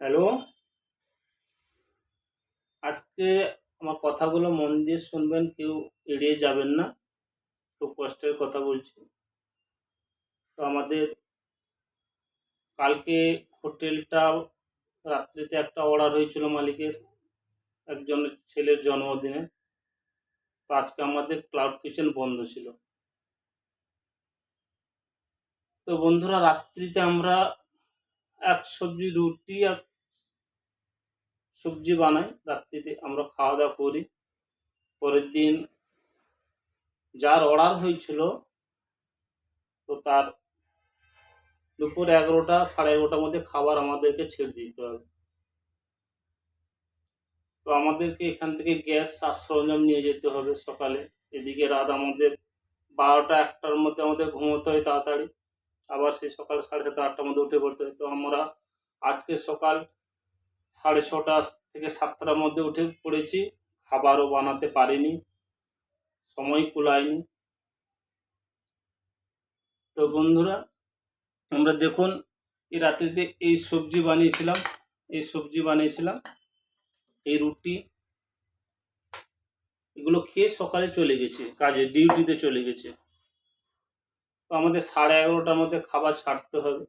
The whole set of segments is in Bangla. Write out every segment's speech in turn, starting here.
হ্যালো? আজকে আমার কথাগুলো মন দিয়ে শুনবেন, কেউ এড়িয়ে যাবেন না। খুব কষ্টের কথা বলছি। তো আমাদের কালকে হোটেলটা রাত্রিতে একটা অর্ডার হয়েছিল মালিকের, একজনের ছেলের জন্মদিনে। তো আজকে আমাদের ক্লাউড কিচেন বন্ধ ছিল। তো বন্ধুরা, রাত্রিতে আমরা এক সবজি রুটি আর সবজি বানাই। রাত্রিতে আমরা খাওয়া দাওয়া করি। পরের দিন যার অর্ডার হয়েছিল, তো তার দুপুর এগারোটা, সাড়ে এগারোটার মধ্যে খাবার আমাদেরকে ছেড়ে দিতে হবে। তো আমাদেরকে এখান থেকে গ্যাস আর সরঞ্জাম নিয়ে যেতে হবে সকালে। এদিকে রাত আমাদের বারোটা, একটার মধ্যে আমাদের ঘুমোতে হয় তাড়াতাড়ি। আবার সেই সকাল সাড়ে সাতটা, আটটার মধ্যে উঠে পড়তে হয়। তো আমরা আজকে সকাল সাড়ে ছটা থেকে সাতটার মধ্যে উঠে পড়েছি। খাবারও বানাতে পারিনি, সময় কুলায়নি। তো বন্ধুরা আমরা দেখুন, এই রাত্রিতে এই সবজি বানিয়েছিলাম, এই সবজি বানিয়েছিলাম, এই রুটি, এগুলো খেয়ে সকালে চলে গেছে, কাজে, ডিউটিতে চলে গেছে। তো আমাদের সাড়ে এগারোটার মধ্যে খাবার ছাড়তে হবে।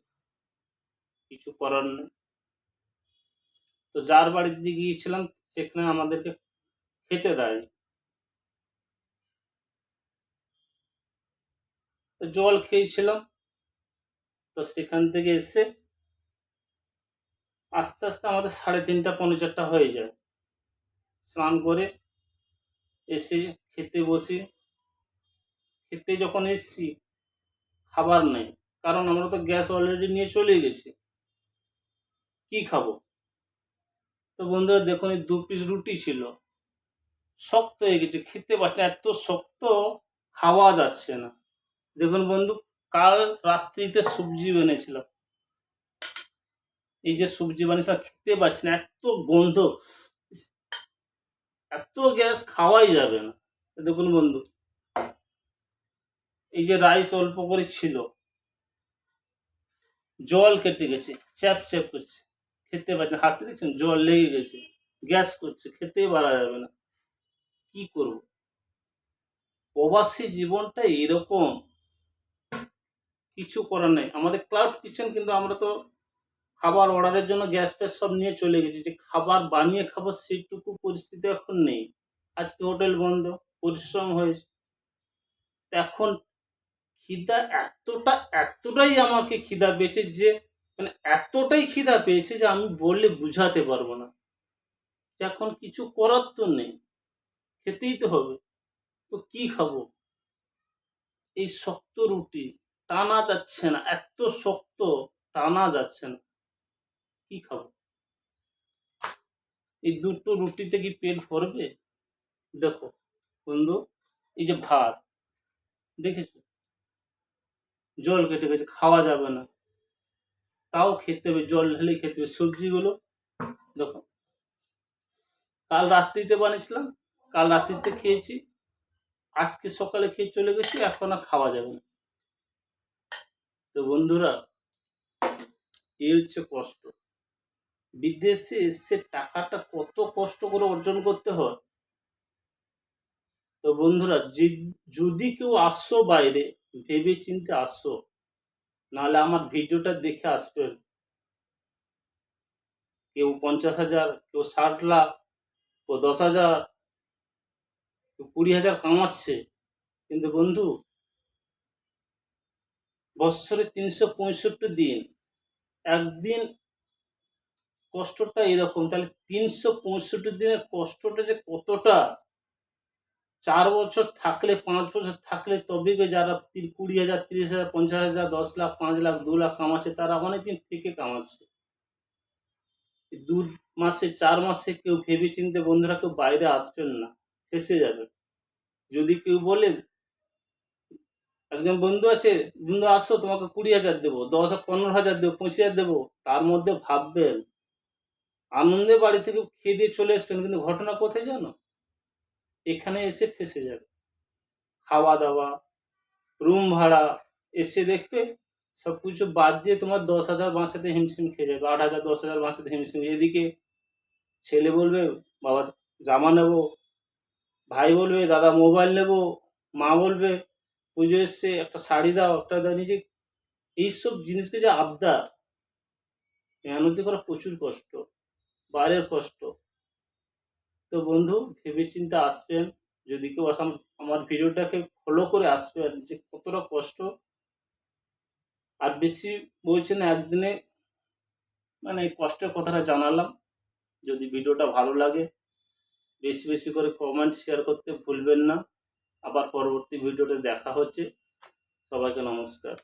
কিছু করার নেই। তো যার বাড়িতে গিয়েছিলাম, সেখানে আমাদেরকে খেতে দেয় জল খেয়েছিলাম। তো সেখান থেকে এসে আস্তে আস্তে আমাদের সাড়ে তিনটা, পৌনে চারটা হয়ে যায়। স্নান করে এসে খেতে বসি, খেতে যখন এসছি খাবার নেই। কারণ আমরা তো গ্যাস অলরেডি নিয়ে চলে গেছি। কি খাব? তো বন্ধুরা, দেখুন, এই দু পিস রুটি ছিল। শক্ত হয়ে গেছে, খেতে পারছি এত শক্ত খাওয়া যাচ্ছে না। দেখুন বন্ধু, কাল রাত্রিতে সবজি বানিয়েছিলাম। এই যে সবজি বানিয়েছিলাম, খেতে পাচ্ছি না, এত গন্ধ। এত গ্যাস খাওয়াই যাবে না। দেখুন বন্ধু এই যে রাইস অল্প করে ছিল, জল কেটে গেছে, চ্যাপ চ্যাপ করছে, খেতে পারছে। হাতে দেখছেন জল লেগে গেছে, গ্যাস করছে, খেতে পারা যাবে না। কি করব? প্রবাসী জীবনটা এরকম, কিছু করার নেই। আমাদের ক্লাউড কিচেন কিন্তু আমরা তো খাবার অর্ডারের জন্য গ্যাস ফ্যাস সব নিয়ে চলে গেছি। যে খাবার বানিয়ে খাব সেইটুকু পরিস্থিতি এখন নেই। আজকে হোটেল বন্ধ, পরিশ্রম হয়েছে। এখন খিদা এতটা, এতটাই আমাকে খিদা পেয়েছে যে মানে এতটাই খিদা পেয়েছে যে আমি বললে বুঝাতে পারব না। এখন কিছু করার তো নেই, খেতেই তো হবে। তো কি খাব? এই শক্ত রুটি, টানা যাচ্ছে না, এত শক্ত, টানা যাচ্ছে না। কি খাব? এই দুটো রুটিতে কি পেট ভরবে? দেখো বন্ধু, এই যে ভাত, দেখেছ? জল কেটে গেছে, খাওয়া যাবে না। তাও খেতে হবে, জল ঢেলে খেতে হবে। সবজিগুলো দেখো, কাল রাত্রিতে বানিয়েছিলাম, কাল রাত্রিতে খেয়েছি, আজকে সকালে খেয়ে চলে গেছি, এখন আর খাওয়া যাবে না। তো বন্ধুরা, এই হচ্ছে কষ্ট। বিদেশে এসে টাকাটা কত কষ্ট করে অর্জন করতে হয়। তো বন্ধুরা যদি কেউ আসছো বাইরে ভেবে চিনতে আসো। নাহলে আমার ভিডিওটা দেখে আসবেন কেউ পঞ্চাশ হাজার, কেউ ষাট লাখ, কেউ দশ হাজার, কেউ কুড়ি হাজার কামাচ্ছে। কিন্তু বন্ধু বৎসরে তিনশো পঁয়ষট্টি দিন, একদিন কষ্টটা এরকম। তাহলে তিনশো পঁয়ষট্টি দিনের কষ্টটা যে কতটা? চার বছর থাকলে, পাঁচ বছর থাকলে তবে যারা কুড়ি হাজার, তিরিশ হাজার, পঞ্চাশ হাজার, দশ লাখ, পাঁচ লাখ, দু লাখ কামাচ্ছে, তারা অনেকদিন থেকে কামাচ্ছে। দু মাসে, চার মাসে কেউ ভেবে চিনতে বন্ধুরা কেউ বাইরে আসবেন না, ফেসে যাবে। যদি কেউ বলে, একজন বন্ধু আছে, বন্ধু আসো, তোমাকে কুড়ি হাজার দেবো, দশ, পনেরো হাজার দেবো, পঁচিশ হাজার দেবো, তার মধ্যে ভাববেন, আনন্দে বাড়ি থেকে খেয়ে দিয়ে চলে আসবেন, কিন্তু ঘটনা কোথায় জানো? এখানে এসে ফেসে যাবে। খাওয়া দাওয়া রুম ভাড়া, এসে দেখবে সব কিছু বাদ দিয়ে তোমার দশ হাজার বাঁচাতে হিমশিম খেয়ে যাবে, আট হাজার, দশ হাজার বাঁচাতে হিমশিম এদিকে ছেলে বলবে, বাবা, জামা নেব। ভাই বলবে, দাদা মোবাইল নেব। মা বলবে, পুজো এসছে, একটা শাড়ি দাও, একটা দাও। নিজে এইসব জিনিসকে যে আবদার মেহনতি করা প্রচুর কষ্ট বাইরের কষ্ট। তো বন্ধু ভেবে চিন্তে আসবেন। যদি কেউ আসাম, আমার ভিডিওটাকে ফলো করে আসবেন যে কতটা কষ্ট। আর বেশি বলছেন একদিনে মানে এই কষ্টের কথাটা জানালাম। যদি ভিডিওটা ভালো লাগে, বেশি বেশি করে কমেন্ট শেয়ার করতে ভুলবেন না। আবার পরবর্তী ভিডিওতে দেখা হচ্ছে। সবাইকে নমস্কার।